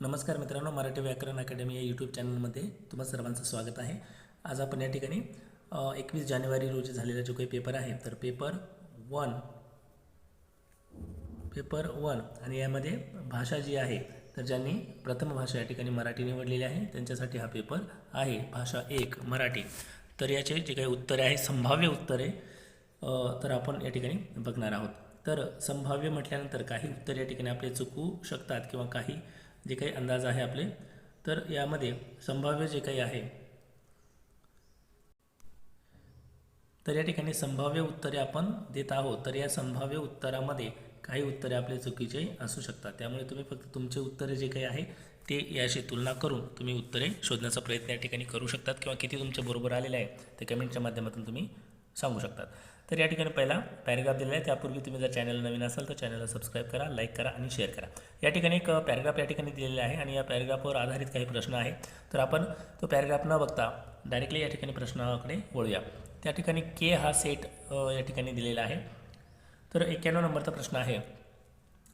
नमस्कार मित्रांनो मराठी व्याकरण अकॅडमी या यूट्यूब चॅनलमध्ये तुम्हा सर्वांचं स्वागत आहे. आज आपण या ठिकाणी एकवीस जानेवारी रोजी झालेला जो काही पेपर आहे तर पेपर वन पेपर वन आणि यामध्ये भाषा जी आहे तर ज्यांनी प्रथम भाषा या ठिकाणी मराठी निवडलेली आहे त्यांच्यासाठी हा पेपर आहे भाषा एक मराठी. तर याचे जे काही उत्तरे आहे संभाव्य उत्तरे तर आपण या ठिकाणी बघणार आहोत. तर संभाव्य म्हटल्यानंतर काही उत्तर या ठिकाणी आपले चुकू शकतात किंवा काही जे काही अंदाज आहे आपले तर यामध्ये संभाव्य जे काही आहे तर या ठिकाणी संभाव्य उत्तरे आपण देत आहोत. तर या संभाव्य उत्तरामध्ये काही उत्तरे आपले चुकीचे असू शकतात. त्यामुळे तुम्ही फक्त तुमचे उत्तरे जे काही आहे ते याशी तुलना करून तुम्ही उत्तरे शोधण्याचा प्रयत्न या ठिकाणी करू शकतात किंवा किती तुमच्या बरोबर आलेले आहे ते कमेंटच्या माध्यमातून तुम्ही सांगू शकतात. तर या ठिकाणी पहिला पॅरेग्राफ दिलेला आहे. त्यापूर्वी तुम्ही जर चॅनल नवीन असाल तर चॅनलला सबस्क्राईब करा लाईक करा आणि शेअर करा. या ठिकाणी एक पॅरेग्राफ या ठिकाणी दिलेला आहे आणि या पॅरेग्राफवर आधारित काही प्रश्न आहे. तर आपण तो पॅरेग्राफ न बघता डायरेक्टली या ठिकाणी प्रश्नाकडे वळूया. त्या ठिकाणी के हा सेट या ठिकाणी दिलेला आहे. तर एक्क्याण्णव नंबरचा प्रश्न आहे.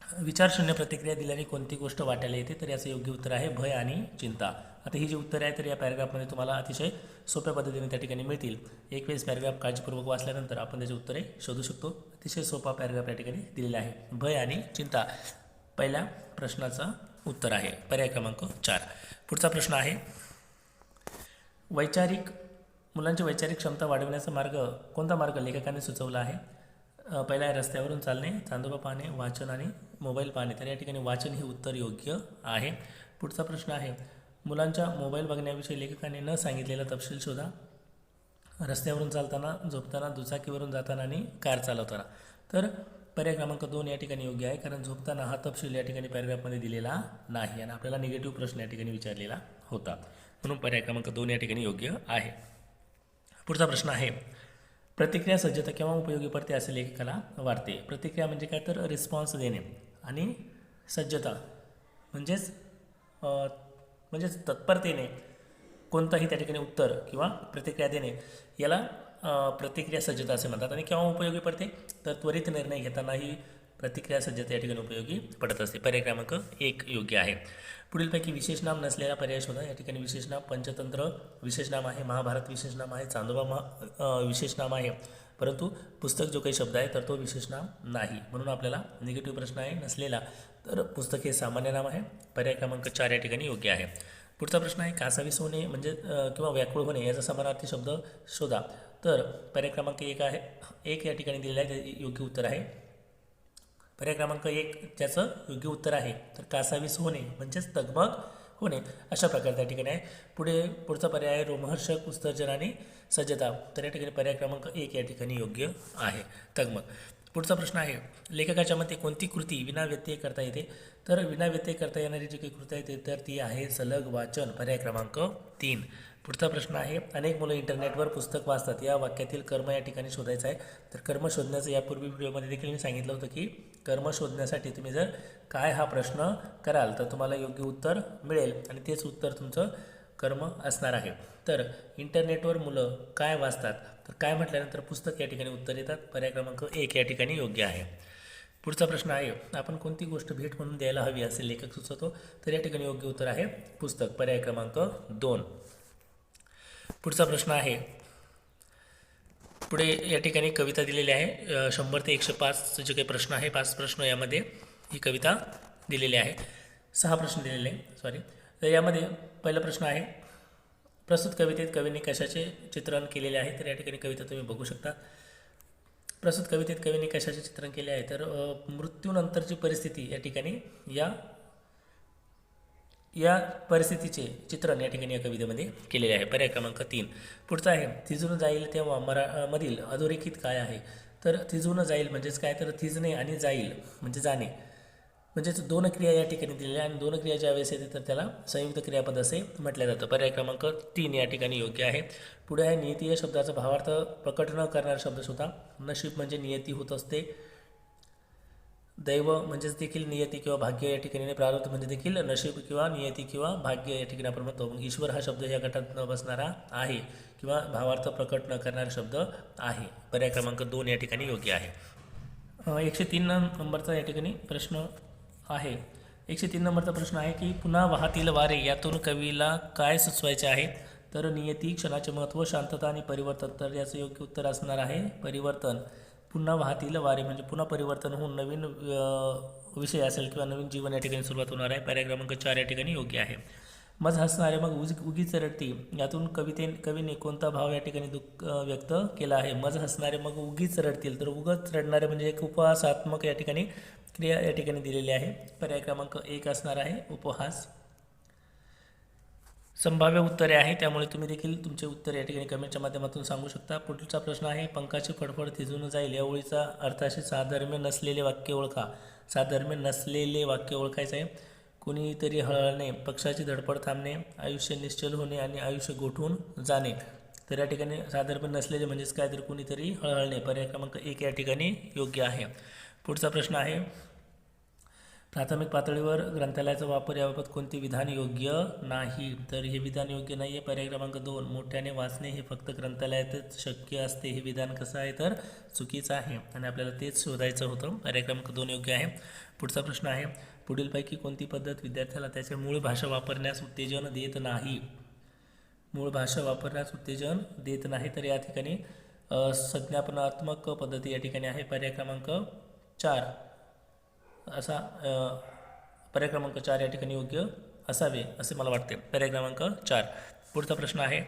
विचारशून्य प्रतिक्रिया दिल्याने कोणती गोष्ट वाटायला येते तर याचं योग्य उत्तर आहे भय आणि चिंता. आता ही जी उत्तरे आहे तर या पॅरेग्राफमध्ये तुम्हाला अतिशय सोप्या पद्धतीने त्या ठिकाणी मिळतील. एक वेळेस पॅरेग्राफ काळजीपूर्वक वाचल्यानंतर आपण त्याची उत्तरे शोधू शकतो. अतिशय सोपा पॅरेग्राफ या ठिकाणी दिलेला आहे. भय आणि चिंता. पहिल्या प्रश्नाचं उत्तर आहे. पर्याय क्रमांक चार. पुढचा प्रश्न आहे वैचारिक मुलांची वैचारिक क्षमता वाढवण्याचा मार्ग कोणता मार्ग लेखकाने सुचवला आहे? पहिला आहे रस्त्यावरून चालणे चांदोबा पाहणे वाचन आणि मोबाईल पाहणे तर या ठिकाणी वाचन हे उत्तर योग्य आहे. पुढचा प्रश्न आहे. मुलांच्या मोबाईल बघण्याविषयी लेखकाने न सांगितलेला तपशील शोधा. रस्त्यावरून चालताना झोपताना दुचाकीवरून जाताना आणि कार चालवताना. तर पर्याय क्रमांक दोन या ठिकाणी योग्य आहे. कारण झोपताना हा तपशील या ठिकाणी पॅरेग्राफमध्ये दिलेला नाही. आणि आपल्याला निगेटिव्ह प्रश्न या ठिकाणी विचारलेला होता. म्हणून पर्याय क्रमांक दोन या ठिकाणी योग्य आहे. पुढचा प्रश्न आहे. प्रतिक्रिया सज्जता केव्हा उपयोगी पडते असे लेखकाला वाटते? प्रतिक्रिया म्हणजे काय? तर रिस्पॉन्स देणे. आणि सज्जता म्हणजेच म्हणजेच तत्परतेने कोणताही त्या ठिकाणी उत्तर किंवा प्रतिक्रिया देणे याला प्रतिक्रिया सज्जता असे म्हणतात. आणि केव्हा उपयोगी पडते? तर त्वरित निर्णय घेताना ही प्रतिक्रिया सज्जता या ठिकाणी उपयोगी पडत असते. पर्याय क्रमांक एक योग्य आहे. पुढीलपैकी विशेष नाम नसलेला पर्याय शोधा. या ठिकाणी विशेष नाम पंचतंत्र विशेष नाम आहे महाभारत विशेष नाम आहे चांदोबा महा विशेष नाम आहे. परंतु पुस्तक जो काही शब्द आहे तर तो विशेष नाम नाही. म्हणून आपल्याला निगेटिव्ह प्रश्न आहे नसलेला तर पुस्तक हे सामान्य नाम आहे. पर्याय क्रमांक चार या ठिकाणी योग्य आहे. पुढचा प्रश्न आहे कासावीस होणे म्हणजे किंवा व्याकुळ होणे याचा समानार्थी शब्द शोधा. तर पर्याय क्रमांक एक आहे एक या ठिकाणी दिलेला आहे योग्य उत्तर आहे. पर्याय क्रमांक एक त्याचं योग्य उत्तर आहे तर कासावीस होणे म्हणजेच तगमग. होणे अशा प्रकारे त्या ठिकाणी आहे. पुढे पुढचा पर्याय आहे रोमहर्षक उत्सर्जन आणि सज्जता. तर या ठिकाणी पर्याय क्रमांक एक या ठिकाणी योग्य आहे. तगमग पुढचा प्रश्न आहे लेखकाच्या मते कोणती कृती विना व्यत्यय करता येते? तर विना व्यत्यय करता येणारी जी काही कृती आहे ते तर ती आहे सलग वाचन. पर्याय क्रमांक तीन. पुढचा प्रश्न आहे अनेक मुलं इंटरनेटवर पुस्तक वाचतात. या वाक्यातील कर्म या ठिकाणी शोधायचं आहे. तर कर्म शोधण्याचं यापूर्वी व्हिडिओमध्ये देखील मी सांगितलं होतं की कर्म शोधण्यासाठी तुम्ही जर काय हा प्रश्न कराल तर तुम्हाला योग्य उत्तर मिळेल आणि तेच उत्तर तुमचं कर्म असणार आहे. तर इंटरनेटवर मुलं काय वाचतात? तर काय म्हटल्यानंतर पुस्तक या ठिकाणी उत्तर येतात पर्याय क्रमांक एक या ठिकाणी योग्य आहे. पुढचा प्रश्न आहे आपण कोणती गोष्ट भेट म्हणून द्यायला हवी असे लेखक सुचवतो? तर या ठिकाणी योग्य उत्तर आहे पुस्तक. पर्याय क्रमांक दोन. पुढचा प्रश्न आहे पुढे या ठिकाणी कविता दिलेली आहे. शंभर ते एकशे पाच जे काही प्रश्न आहे पाच प्रश्न यामध्ये ही कविता दिलेली आहे. सहा प्रश्न दिलेले आहे सॉरी तर यामध्ये पहिला प्रश्न आहे प्रस्तुत कवितेत कवींनी कशाचे चित्रण केलेले आहे? तर या ठिकाणी कविता तुम्ही बघू शकता. प्रस्तुत कवितेत कवींनी कशाचे चित्रण केले आहे? तर मृत्यूनंतरची परिस्थिती या ठिकाणी या या परिस्थितीचे चित्रण या ठिकाणी या कवितेमध्ये केलेले आहे. पर्याय क्रमांक तीन. पुढचा आहे थिजून जाईल तेव्हा मरा मधील अधोरेखित काय आहे? तर थिजून जाईल म्हणजेच काय? तर थिजणे आणि जाईल म्हणजे जाणे. म्हणजेच दोन क्रिया या ठिकाणी दिलेल्या आणि दोन क्रिया ज्या वेळेस येते तर त्याला संयुक्त क्रियापद असे म्हटलं जातं. पर्याय क्रमांक तीन या ठिकाणी योग्य आहे. पुढे आहे नियती या शब्दाचा भावार्थ प्रकट न करणारा शब्द सुद्धा नशीब म्हणजे नियती होत असते. दैव म्हणजेच देखील नियती किंवा भाग्य या ठिकाणी प्रारब्ध म्हणजे देखील नशीब किंवा नियती किंवा भाग्य या ठिकाणी आपण म्हणतो. मग ईश्वर हा शब्द या गटात न बसणारा आहे किंवा भावार्थ प्रकट न करणारा शब्द आहे. पर्याय क्रमांक दोन या ठिकाणी योग्य आहे. एकशे तीन नंबरचा या ठिकाणी प्रश्न आहे. एकशे तीन नंबरचा प्रश्न आहे की पुन्हा वाहतील वारे यातून कवीला काय सुचवायचे आहे? तर नियती क्षणाचे महत्त्व शांतता आणि परिवर्तन. तर याचं योग्य उत्तर असणार आहे परिवर्तन. पुन्हा वाहतील वारे म्हणजे पुन्हा परिवर्तन होऊन नवीन विषय असेल किंवा नवीन जीवन या ठिकाणी सुरुवात होणार आहे. पर्याय क्रमांक चार या ठिकाणी योग्य आहे. मज हसणारे मग उज उगीच रडती. यातून कविते कवीने कोणता भाव या ठिकाणी दुःख व्यक्त केला आहे? मज हसणारे मग उगीच रडतील. तर उगच रडणारे म्हणजे एक उपहासात्मक या ठिकाणी क्रिया या ठिकाणी दिलेली आहे. पर्याय क्रमांक एक असणार आहे उपहास. संभाव्य उत्तरे आहे त्यामुळे तुम्ही देखील तुमचे उत्तर या ठिकाणी कमेंटच्या माध्यमातून सांगू शकता. पुढचा प्रश्न आहे पंखाची फडफड थिजून जाईल या ओळीचा अर्थाशी साधर्म्य नसलेले वाक्य ओळखा. साधर्म्य नसलेले वाक्य ओळखायचं. आहे कुणीतरी हळहळणे पक्षाची धडपड थांबणे आयुष्य निश्चल होणे आणि आयुष्य गोठून जाणे. तर या ठिकाणी साधर्म्य नसलेले म्हणजेच काय? तर कुणीतरी हळहळणे. पर्याय क्रमांक एक या ठिकाणी योग्य आहे. पुढचा प्रश्न आहे प्राथमिक पातळीवर ग्रंथालयाचा वापर याबाबत कोणते विधान योग्य नाही? तर हे विधान योग्य नाही आहे पर्याय क्रमांक दोन मोठ्याने वाचणे हे फक्त ग्रंथालयातच शक्य असते. हे विधान कसं आहे तर चुकीचं आहे आणि आपल्याला तेच शोधायचं होतं. पर्याय क्रमांक दोन योग्य आहे. पुढचा प्रश्न आहे पुढीलपैकी कोणती पद्धत विद्यार्थ्याला त्याच्या मूळ भाषा वापरण्यास उत्तेजन देत नाही? मूळ भाषा वापरण्यास उत्तेजन देत नाही तर या ठिकाणी संज्ञापनात्मक पद्धती या ठिकाणी आहे. पर्याय क्रमांक चार. असा अ, पर्याय क्रमांक चार या ठिकाणी योग्य असावे असे मला वाटते. पर्याय क्रमांक चार. पुढचा प्रश्न आहे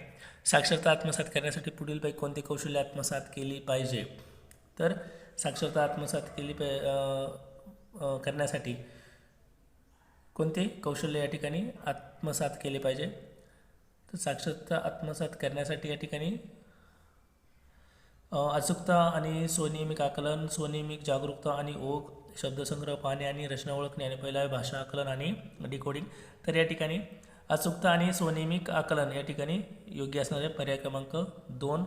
साक्षरता आत्मसात करण्यासाठी पुढीलपैकी कोणती कौशल्य आत्मसात केली पाहिजे? तर साक्षरता आत्मसात केली पाहि करण्यासाठी कोणते कौशल्य या ठिकाणी आत्मसात केले पाहिजे? तर साक्षरता आत्मसात करण्यासाठी या ठिकाणी अचूकता आणि स्वनियमिक आकलन स्वनियमिक जागरूकता आणि ओघ शब्दसंग्रह पाहणे आणि रचना ओळखणे आणि पहिला आहे भाषा आकलन आणि डिकोडिंग तर या ठिकाणी अचूकता आणि स्वनियमिक आकलन या ठिकाणी योग्य असणारे पर्याय क्रमांक दोन.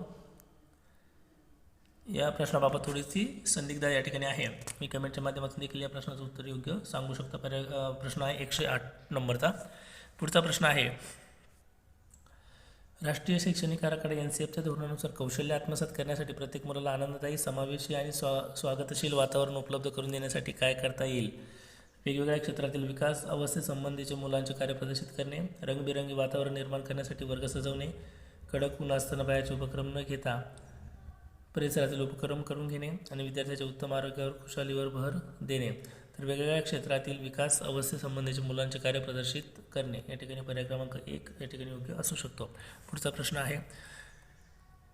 या प्रश्नाबाबत थोडीशी संदिग्ध या ठिकाणी आहे. मी कमेंटच्या माध्यमातून देखील या प्रश्नाचं उत्तर योग्य सांगू शकता. पर्याय प्रश्न आहे एकशे आठ नंबरचा. पुढचा प्रश्न आहे राष्ट्रीय शैक्षणिक आराखडा एन सी एफच्या धोरणानुसार कौशल्य आत्मसात करण्यासाठी प्रत्येक मुलाला आनंददायी समावेशी आणि स्वा स्वागतशील वातावरण उपलब्ध करून देण्यासाठी काय करता येईल? वेगवेगळ्या क्षेत्रातील विकास अवस्थेसंबंधीचे मुलांचे कार्य प्रदर्शित करणे रंगबिरंगी वातावरण निर्माण करण्यासाठी वर्ग सजवणे कडक ऊन असताना बायाचे उपक्रम न घेता परिसरातील उपक्रम करून घेणे आणि विद्यार्थ्याच्या उत्तम आरोग्यावर खुशालीवर भर देणे. तर वेगवेगळ्या क्षेत्रातील विकास अवस्थेसंबंधीचे मुलांचे कार्य प्रदर्शित करणे या ठिकाणी पर्याय क्रमांक एक या ठिकाणी योग्य असू शकतो. पुढचा प्रश्न आहे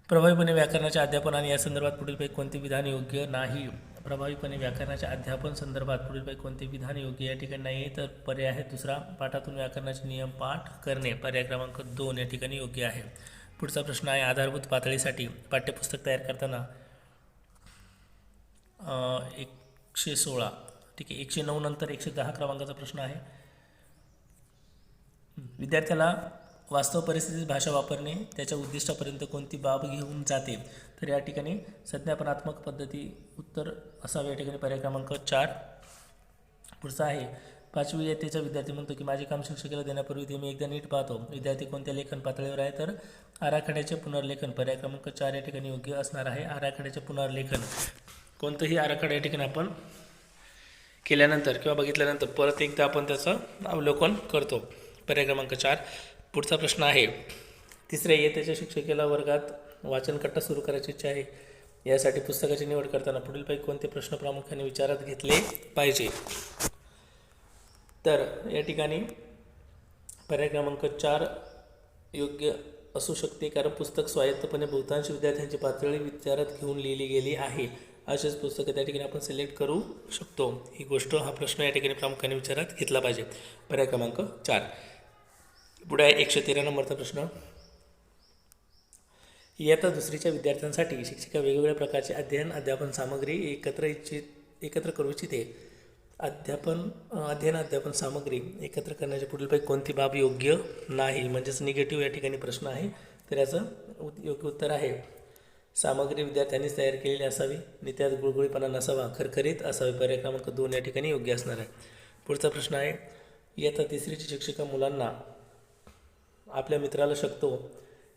प्रभावीपणे व्याकरणाच्या अध्यापन आणि या संदर्भात पुढीलपैकी कोणते विधान योग्य नाही? प्रभावीपणे व्याकरणाच्या अध्यापन संदर्भात पुढीलपैकी कोणते विधान योग्य या ठिकाणी नाही? तर पर्याय आहे दुसरा पाठातून व्याकरणाचे नियम पाठ करणे. पर्याय क्रमांक दोन या ठिकाणी योग्य आहे. पुढचा प्रश्न आहे आधारभूत पातळीसाठी पाठ्यपुस्तक तयार करताना एकशे सोळा ठीक आहे एकशे नऊ नंतर एकशे दहा क्रमांकाचा प्रश्न आहे. विद्यार्थ्याला वास्तव परिस्थितीत भाषा वापरणे त्याच्या उद्दिष्टापर्यंत कोणती बाब घेऊन जाते? तर या ठिकाणी संज्ञापनात्मक पद्धती उत्तर असावे. या ठिकाणी पर्याय क्रमांक चार. पुढचा आहे पाचवी इयत्तेचा विद्यार्थी म्हणतो की माझे काम शिक्षकाला देण्यापूर्वी ते मी एकदा नीट पाहतो. विद्यार्थी कोणत्या लेखन पातळीवर आहे तर आराखड्याचे पुनर्लेखन. पर्याय क्रमांक चार या ठिकाणी योग्य असणार आहे. आराखड्याचे पुनर्लेखन. कोणतंही आराखडा या ठिकाणी आपण केल्यानंतर किंवा बघितल्यानंतर परत एकदा आपण त्याचं अवलोकन करतो. पर्याय क्रमांक चार. पुढचा प्रश्न आहे. तिसऱ्या इयत्तेच्या शिक्षकेला वर्गात वाचनकट्टा सुरू करायची इच्छा आहे. यासाठी पुस्तकाची निवड करताना पुढीलपैकी कोणते प्रश्न प्रामुख्याने विचारात घेतले पाहिजे? तर या ठिकाणी पर्याय क्रमांक चार योग्य असू शकते कारण पुस्तक स्वायत्तपणे बहुतांश विद्यार्थ्यांची पातळी विचारात घेऊन लिहिली गेली आहे. असेच पुस्तकं त्या ठिकाणी आपण सिलेक्ट करू शकतो. ही गोष्ट हा प्रश्न या ठिकाणी प्रामुख्याने विचारात घेतला पाहिजे. पर्याय क्रमांक चार. पुढे आहे एकशे तेरा नंबरचा प्रश्न. इयत्ता दुसरीच्या विद्यार्थ्यांसाठी शिक्षिका वेगवेगळ्या प्रकारचे अध्ययन अध्यापन सामग्री एकत्र इच्छित एकत्र करू इच्छिते. अध्यापन अध्ययन अध्यापन सामग्री एकत्र करण्याच्या पुढीलपैकी कोणती बाब योग्य नाही? म्हणजेच निगेटिव्ह या ठिकाणी प्रश्न आहे. तर याचं योग्य उत्तर आहे. सामग्री विद्यार्थ्यांनीच तयार केलेली असावी आणि त्यात गुळगुळीपणा नसावा खरखरीत असावी. पर्याय क्रमांक दोन या ठिकाणी योग्य असणार आहे. पुढचा प्रश्न आहे इयत्ता तिसरीची शिक्षिका मुलांना आपल्या मित्राला शकतो?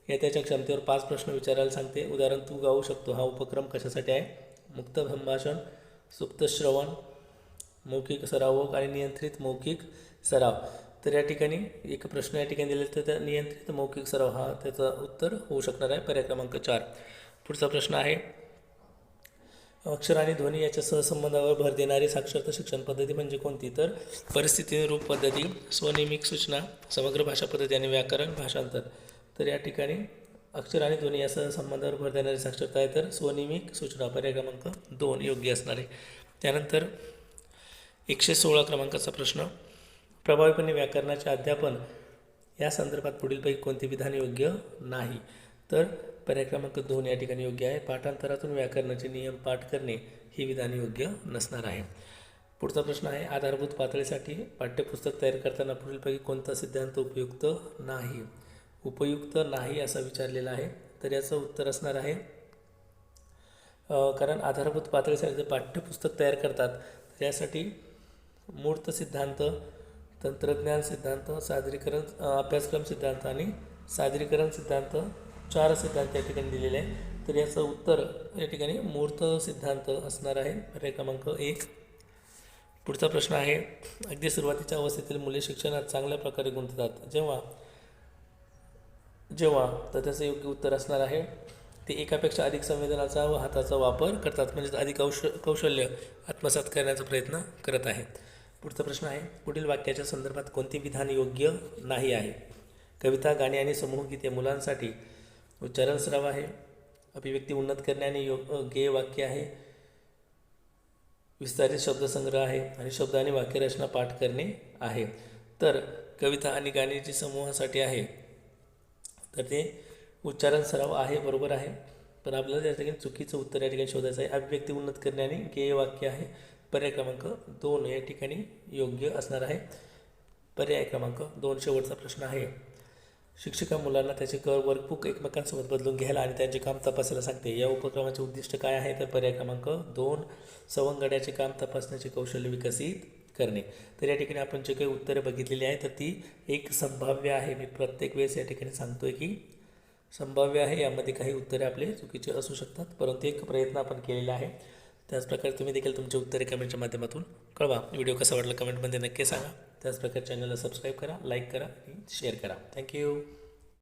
या त्याच्या क्षमतेवर पाच प्रश्न विचारायला सांगते. उदाहरण तू गाऊ शकतो. हा उपक्रम कशासाठी आहे? मुक्त संभाषण सुप्त श्रवण मौखिक सराव आणि नियंत्रित मौखिक सराव. तर या ठिकाणी एक प्रश्न या ठिकाणी दिलेला तर त्या नियंत्रित मौखिक सराव हा त्याचं उत्तर होऊ शकणार आहे. पर्याय क्रमांक चार. पुढचा प्रश्न आहे. अक्षर आणि ध्वनी याच्या सहसंबंधावर भर देणारी साक्षरता शिक्षण पद्धती म्हणजे कोणती? तर परिस्थितीनुरूप पद्धती स्वनियमिक सूचना समग्र भाषा पद्धती आणि व्याकरण भाषांतर. तर या ठिकाणी अक्षर आणि ध्वनी या सहसंबंधावर भर देणारी साक्षरता आहे. तर स्वनियमिक सूचना पर्याय क्रमांक दोन योग्य असणार. आहे त्यानंतर एकशे सोळा क्रमांकाचा प्रश्न. प्रभावीपणे व्याकरणाचे अध्यापन या संदर्भात पुढीलपैकी कोणते विधान योग्य नाही? तर पर्याय क्रमांक दोन या ठिकाणी योग्य आहे. पाठांतरातून व्याकरणाचे नियम पाठ करणे ही विधान योग्य नसणार आहे. पुढचा प्रश्न आहे आधारभूत पातळीसाठी पाठ्यपुस्तक तयार करताना पुढीलपैकी कोणता सिद्धांत उपयुक्त नाही? उपयुक्त नाही असा विचारलेला आहे तर याचं उत्तर असणार आहे. कारण आधारभूत पातळीसाठी जर पाठ्यपुस्तक तयार करतात तर यासाठी मूर्त सिद्धांत तंत्रज्ञान सिद्धांत सादरीकरण अभ्यासक्रम सिद्धांत आणि सादरीकरण सिद्धांत चार सिद्धांत या ठिकाणी दिलेले आहे तर याचं उत्तर या ठिकाणी मूर्त सिद्धांत असणार आहे. पर्याय क्रमांक एक. पुढचा प्रश्न आहे अगदी सुरुवातीच्या अवस्थेतील मुले शिक्षणात चांगल्या प्रकारे गुंततात. जेव्हा जेव्हा तर त्याचं योग्य उत्तर असणार आहे ते एकापेक्षा अधिक संवेदनाचा व हाताचा वापर करतात म्हणजेच अधिक कौश कौशल्य आत्मसात करण्याचा प्रयत्न करत आहेत. पुढचा प्रश्न आहे पुढील वाक्याच्या संदर्भात कोणते विधान योग्य नाही आहे? कविता गाणी आणि समूहगीते मुलांसाठी उच्चारण सराव आहे अभिव्यक्ती उन्नत करणे आणि योग गेय वाक्य आहे विस्तारित शब्दसंग्रह आहे आणि शब्द आणि वाक्यरचना पाठ करणे आहे। तर कविता आणि गाणी जी समूहासाठी आहे। तर ते उच्चारण सराव आहे बरोबर आहे। पण आपल्याला त्या ठिकाणी चुकीचं उत्तर या ठिकाणी शोधायचं आहे. अभिव्यक्ती उन्नत करणे आणि गेय वाक्य आहे। पर्याय क्रमांक दोन या ठिकाणी योग्य असणार आहे। पर्याय क्रमांक दोन शेवटचा प्रश्न आहे। शिक्षिका मुलांना त्याचे कर वर्कबुक एकमेकांसोबत बदलून घ्यायला आणि त्यांचे काम तपासायला सांगते. या उपक्रमाचे उद्दिष्ट काय आहे? तर पर्याय क्रमांक दोन सवंगड्याचे काम तपासण्याचे कौशल्य विकसित करणे. तर या ठिकाणी आपण जे काही उत्तरे बघितलेली आहे तर ती एक संभाव्य आहे. मी प्रत्येक वेळेस या ठिकाणी सांगतोय की संभाव्य आहे. यामध्ये काही उत्तरे आपले चुकीचे असू शकतात परंतु एक प्रयत्न आपण केलेला आहे. त्याचप्रकारे तुम्ही देखील तुमचे उत्तरे कमेंटच्या माध्यमातून कळवा. व्हिडिओ कसा वाटला कमेंटमध्ये नक्की सांगा. त्याचप्रकारे चॅनलला सबस्क्राईब करा लाईक करा आणि शेअर करा. थँक्यू